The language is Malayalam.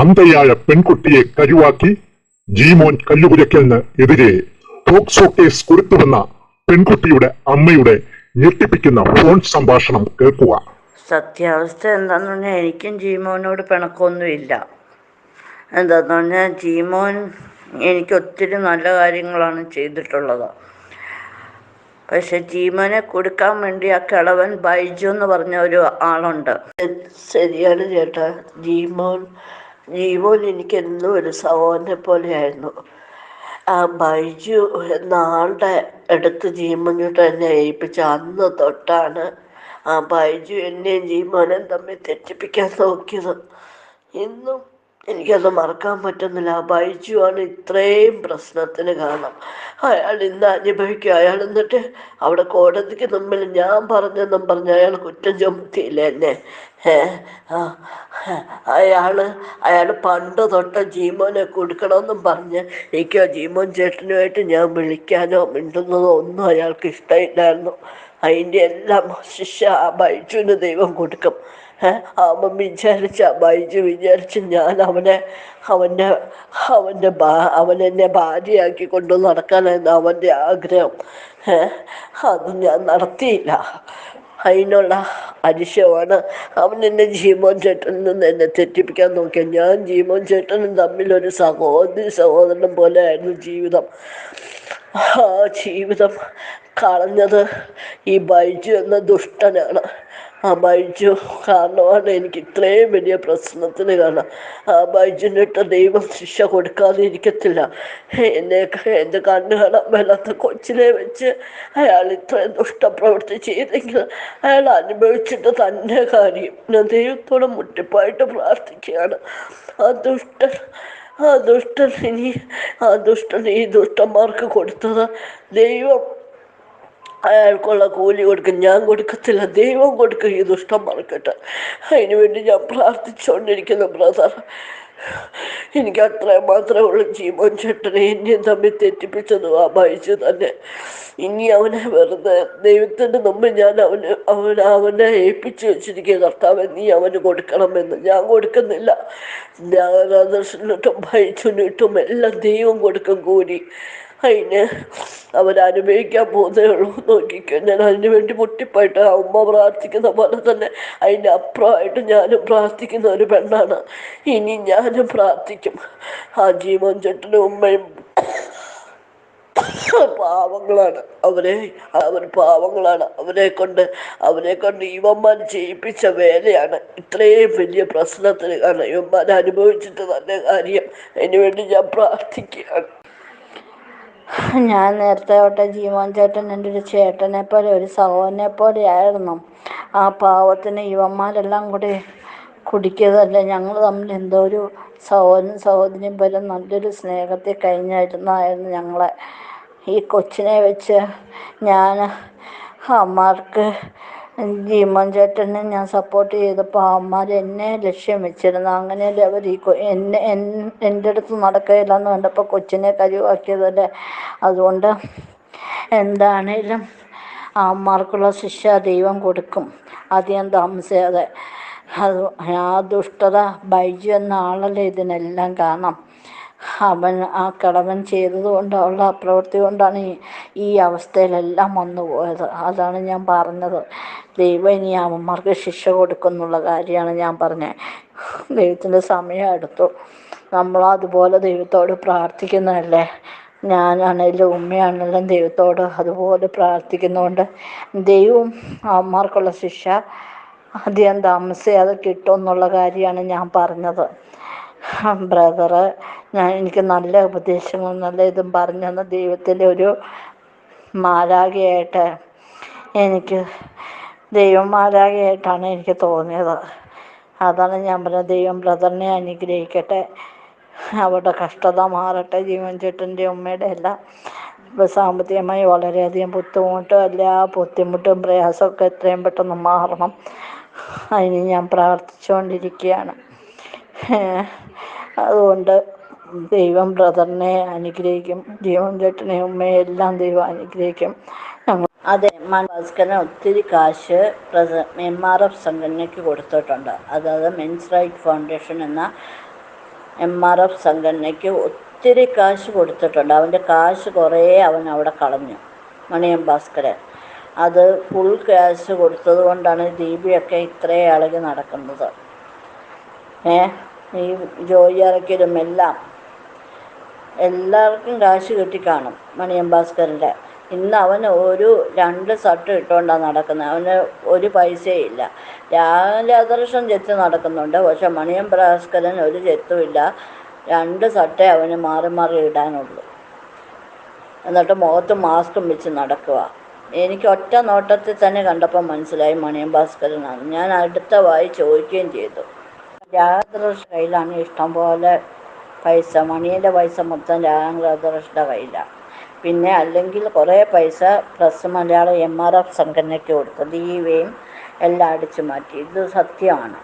അന്ധയായ പെൺകുട്ടിയെ കരുവാക്കി ജീമോൻ കല്ലുകുലയ്ക്കലിന് എതിരെ പോക്സോ കേസ് കൊടുത്തുവന്ന പെൺകുട്ടിയുടെ അമ്മയുടെ ഞെട്ടിപ്പിക്കുന്ന ഫോൺ സംഭാഷണം കേൾക്കുക. സത്യാവസ്ഥ എന്താന്ന് പറഞ്ഞാൽ എനിക്കും ജീമോനോട് പിണക്കൊന്നുമില്ല. എന്താന്ന് പറഞ്ഞാൽ ജീമോൻ എനിക്ക് ഒത്തിരി നല്ല കാര്യങ്ങളാണ് ചെയ്തിട്ടുള്ളത്. പക്ഷെ ജീമോനെ കൊടുക്കാൻ വേണ്ടി ആ കിളവൻ ബൈജു എന്ന് പറഞ്ഞ ഒരു ആളുണ്ട്. ശരിയാണ് ചേട്ടാ ജീമോൻ ജീമോൻ എനിക്ക് എന്നും ഒരു സഹോദരനെ പോലെയായിരുന്നു. ആ ബൈജു എന്ന ആളുടെ അടുത്ത് ജീമോനോട്ട് എന്നെ ഏൽപ്പിച്ച അന്ന് തൊട്ടാണ് ആ ബൈജു എന്നെയും ജീമോനെയും തമ്മിൽ തെറ്റിപ്പിക്കാൻ നോക്കിയത്. ഇന്നും എനിക്കത് മറക്കാൻ പറ്റുന്നില്ല. ആ ബൈജു ആണ് ഇത്രയും പ്രശ്നത്തിന് കാരണം. അയാൾ ഇന്ന് അനുഭവിക്കും. അയാൾ എന്നിട്ട് അവിടെ കോടതിക്ക് മുമ്പിൽ ഞാൻ പറഞ്ഞെന്നും പറഞ്ഞ് അയാൾ കുറ്റം ചുമത്തിയില്ല എന്നെ? അയാൾ അയാൾ പണ്ട് തൊട്ട് ജീമോനെ കൊടുക്കണമെന്നും പറഞ്ഞ് എനിക്ക് ജീമോൻ ചേട്ടനുമായിട്ട് ഞാൻ വിളിക്കാനോ മിണ്ടുന്നതോ ഒന്നും അയാൾക്ക് ഇഷ്ടമില്ലായിരുന്നു. അതിന്റെ എല്ലാം ശിക്ഷ ആ ബൈജുവിന് ദൈവം കൊടുക്കും. അവൻ വിചാരിച്ച ബൈജു വിചാരിച്ച് ഞാൻ അവനെ അവന്റെ അവന്റെ ഭാ അവൻ എന്നെ ഭാര്യയാക്കി കൊണ്ടു നടക്കാനായിരുന്നു അവന്റെ ആഗ്രഹം. അത് ഞാൻ നടത്തിയില്ല. അതിനുള്ള അരിശമാണ് അവൻ എന്നെ ജീമോൻ ചേട്ടനിൽ നിന്ന് എന്നെ തെറ്റിപ്പിക്കാൻ നോക്കിയ. ഞാൻ ജീമോൻ ചേട്ടനും തമ്മിലൊരു സഹോദരി സഹോദരനും പോലെ ആയിരുന്നു ജീവിതം. ആ ജീവിതം കളഞ്ഞത് ഈ ബൈജു എന്ന ദുഷ്ടനാണ്. ആ ബൈജു കാരണമാണ് എനിക്ക് ഇത്രയും വലിയ പ്രശ്നത്തിന് കാരണം. ആ ബൈജുനിട്ട് ദൈവം ശിക്ഷ കൊടുക്കാതെ ഇരിക്കത്തില്ല എന്നെ എന്റെ കണ്ണ് കാണാൻ വല്ലാത്ത കൊച്ചിനെ വെച്ച് അയാൾ ഇത്രയും ദുഷ്ടപ്രവൃത്തി ചെയ്തെങ്കിൽ അയാൾ അനുഭവിച്ചിട്ട് തന്നെ കാര്യം. ഞാൻ ദൈവത്തോടെ മുട്ടിപ്പായിട്ട് പ്രാർത്ഥിക്കുകയാണ്. ആ ദുഷ്ട ആ ദുഷ്ടനി ആ ദുഷ്ടൻ ഈ ദുഷ്ടന്മാർക്ക് കൊടുത്തത് ദൈവം അയാൾക്കുള്ള കൂലി കൊടുക്കും. ഞാൻ കൊടുക്കത്തില്ല. ദൈവം കൊടുക്കും. ഈ ദുഷ്ടം മറക്കട്ടെ വേണ്ടി ഞാൻ പ്രാർത്ഥിച്ചുകൊണ്ടിരിക്കുന്നു ബ്രദർ എനിക്ക് അത്രയും മാത്രമേ ഉള്ളൂ ജീവൻ ചേട്ടനെ എന്നെയും തമ്മിൽ തെറ്റിപ്പിച്ചത് ഭയച്ചു തന്നെ. ഇനി അവനെ വെറുതെ ദൈവത്തിന്റെ മുമ്പിൽ ഞാൻ അവന് അവൻ അവനെ ഏൽപ്പിച്ചു വെച്ചിരിക്കുക. കർത്താവ് നീ അവന് കൊടുക്കണമെന്ന്. ഞാൻ കൊടുക്കുന്നില്ല. ഞാൻ ആദർശനിട്ടും ഭയച്ചുനിട്ടും എല്ലാം ദൈവം കൊടുക്കും കൂലി. അതിന് അവരനുഭവിക്കാൻ പോകുന്നേ ഉള്ളൂ. നോക്കിക്കോ ഞാൻ അതിന് വേണ്ടി പൊട്ടിപ്പോയിട്ട് ആ ഉമ്മ പ്രാർത്ഥിക്കുന്ന പോലെ തന്നെ അതിന്റെ അപ്പുറമായിട്ട് ഞാനും പ്രാർത്ഥിക്കുന്ന ഒരു പെണ്ണാണ്. ഇനി ഞാനും പ്രാർത്ഥിക്കും. ആ ജീവൻ ചേട്ടനും ഉമ്മയും പാവങ്ങളാണ്. അവരെ അവർ പാവങ്ങളാണ്. അവരെ കൊണ്ട് അവരെ കൊണ്ട് ഇവന്മാർ ചെയ്യിപ്പിച്ച വേലയാണ്. ഇത്രയും വലിയ പ്രശ്നത്തിന് കാരണം ഇവന്മാർ അനുഭവിച്ചിട്ട് നല്ല കാര്യം. അതിനുവേണ്ടി ഞാൻ പ്രാർത്ഥിക്കുകയാണ്. ഞാൻ നേരത്തെ തൊട്ട് ജീവൻ ചേട്ടൻ എന്റെ ഒരു ചേട്ടനെ പോലെ ഒരു സഹോദരനെ പോലെ ആയിരുന്നു ആ പാവത്തിന് ഇവന്മാരെല്ലാം കൂടി കുടിക്കുകയല്ല ഞങ്ങൾ തമ്മിൽ എന്തോ ഒരു സഹോദരൻ സഹോദരിയും പോലെ നല്ലൊരു സ്നേഹത്തിൽ കഴിഞ്ഞിരുന്നായിരുന്നു ഞങ്ങളെ. ഈ കൊച്ചിനെ വെച്ച് ഞാൻ അമ്മമാർക്ക് ജീമോൻ ചേട്ടനെ ഞാൻ സപ്പോർട്ട് ചെയ്തപ്പോൾ അമ്മമാർ എന്നെ ലക്ഷ്യം വെച്ചിരുന്നു. അങ്ങനെയല്ലേ അവർ ഈ എന്നെ എൻ- എന്റെ അടുത്ത് നടക്കുകയില്ലെന്ന് കണ്ടപ്പോൾ കൊച്ചിനെ കരുവാക്കിയതല്ലേ? അതുകൊണ്ട് എന്താണേലും അമ്മമാർക്കുള്ള ശിക്ഷ ദൈവം കൊടുക്കും. അധികം താമസിയാതെ. അത് ആ ദുഷ്ടത ബൈജു എന്ന ആളല്ലേ ഇതിനെല്ലാം കാരണം. അവൻ ആ കടവൻ ചെയ്തത് കൊണ്ടുള്ള പ്രവൃത്തി കൊണ്ടാണ് ഈ അവസ്ഥയിലെല്ലാം വന്നു പോയത്. അതാണ് ഞാൻ പറഞ്ഞത്. ദൈവം ഇനി അവന്മാർക്ക് ശിക്ഷ കൊടുക്കുന്നുള്ള കാര്യമാണ് ഞാൻ പറഞ്ഞത്. ദൈവത്തിന്റെ സമയം എടുത്തു. നമ്മൾ അതുപോലെ ദൈവത്തോട് പ്രാർത്ഥിക്കുന്നതല്ലേ? ഞാനാണേലും ഉമ്മയാണെങ്കിലും ദൈവത്തോട് അതുപോലെ പ്രാർത്ഥിക്കുന്നതുകൊണ്ട് ദൈവം അവന്മാർക്കുള്ള ശിക്ഷ അധികം താമസിയാതെ കിട്ടും എന്നുള്ള കാര്യമാണ് ഞാൻ പറഞ്ഞത്. ബ്രദറ് ഞാൻ എനിക്ക് നല്ല ഉപദേശങ്ങളും നല്ല ഇതും പറഞ്ഞു തന്ന ദൈവത്തിന്റെ ഒരു മാലാഖയായിട്ട് എനിക്ക് ദൈവം മാലാഖയായിട്ടാണ് എനിക്ക് തോന്നിയത്. അതാണ് ഞാൻ പറഞ്ഞത് ദൈവം ബ്രദറിനെ അനുഗ്രഹിക്കട്ടെ. അവരുടെ കഷ്ടത മാറട്ടെ. ജീവൻ ചേട്ടന്റെ ഉമ്മയുടെ എല്ലാം സാമ്പത്തികമായി വളരെയധികം ബുദ്ധിമുട്ടും എല്ലാ ബുദ്ധിമുട്ടും പ്രയാസമൊക്കെ എത്രയും പെട്ടെന്ന് മാറണം. അതിന് ഞാൻ പ്രാർത്ഥിച്ചുകൊണ്ടിരിക്കുകയാണ്. അതുകൊണ്ട് ദൈവം ബ്രദറിനെ അനുഗ്രഹിക്കും ജീവൻ ചേട്ടനെ ഉമ്മയെല്ലാം ദൈവം അനുഗ്രഹിക്കും. അതെ ഭാസ്കരൻ ഒത്തിരി കാശ് എം ആർ എഫ് സംഘടനയ്ക്ക് കൊടുത്തിട്ടുണ്ട്. അതായത് മെൻസ് റൈറ്റ് ഫൗണ്ടേഷൻ എന്ന എം ആർ എഫ് സംഘടനയ്ക്ക് ഒത്തിരി കാശ് കൊടുത്തിട്ടുണ്ട്. അവന്റെ കാശ് കുറേ അവൻ അവിടെ കളഞ്ഞു മണിയം ഭാസ്കരൻ. അത് ഫുൾ ക്യാഷ് കൊടുത്തത് കൊണ്ടാണ് ദീപിയൊക്കെ ഇത്രയും ഇളകി നടക്കുന്നത്. ഏ ഈ അറയ്ക്കലും എല്ലാം എല്ലാവർക്കും കാശ് കിട്ടിക്കാണും മണിയം ഭാസ്കറിന്റെ ഇന്ന് അവന് ഒരു രണ്ട് ഷർട്ട് ഇട്ടുകൊണ്ടാണ് നടക്കുന്നത് അവന് ഒരു പൈസയില്ല രാവിലെ അദർശം ചെത്ത് നടക്കുന്നുണ്ട്. പക്ഷെ മണിയം ഭാസ്കരൻ ഒരു ചെത്തുമില്ല രണ്ട് ഷർട്ടേ അവന് മാറി മാറി ഇടാനുള്ളൂ. എന്നിട്ട് മുഖത്ത് മാസ്കും വെച്ച് നടക്കുക എനിക്ക് ഒറ്റ നോട്ടത്തിൽ തന്നെ കണ്ടപ്പോൾ മനസ്സിലായി മണിയം ഭാസ്കരനാണ്. ഞാൻ അടുത്ത വായി ചോദിക്കുകയും ചെയ്തു. രാധാകൃഷ്ണ കയ്യിലാണ് ഇഷ്ടംപോലെ പൈസ. മണിയന്റെ പൈസ മൊത്തം രാധാകൃഷ്ണന്റെ കയ്യിലാണ് പിന്നെ അല്ലെങ്കിൽ കുറേ പൈസ press Malayalam M R F സംഘടനയ്ക്ക് കൊടുക്കും. ദീപയും എല്ലാം അടിച്ചു മാറ്റി. ഇത് സത്യമാണ്.